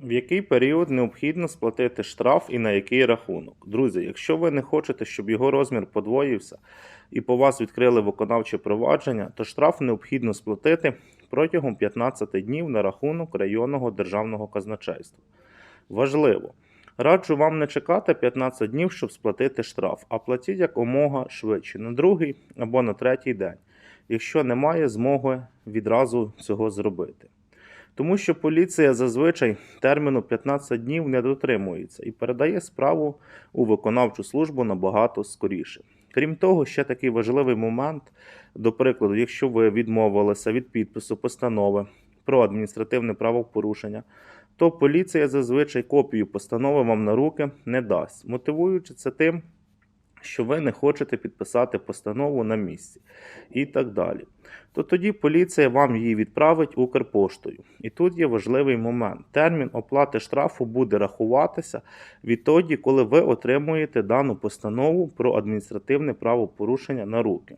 В який період необхідно сплатити штраф і на який рахунок? Друзі, якщо ви не хочете, щоб його розмір подвоївся і по вас відкрили виконавче провадження, то штраф необхідно сплатити протягом 15 днів на рахунок районного державного казначейства. Важливо. Раджу вам не чекати 15 днів, щоб сплатити штраф, а платіть якомога швидше на другий або на третій день, якщо немає змоги відразу цього зробити. Тому що поліція зазвичай терміну 15 днів не дотримується і передає справу у виконавчу службу набагато скоріше. Крім того, ще такий важливий момент, до прикладу, якщо ви відмовилися від підпису постанови про адміністративне правопорушення, то поліція зазвичай копію постанови вам на руки не дасть, мотивуючи це тим, що ви не хочете підписати постанову на місці і так далі. То тоді поліція вам її відправить Укрпоштою. І тут є важливий момент. Термін оплати штрафу буде рахуватися відтоді, коли ви отримуєте дану постанову про адміністративне правопорушення на руки.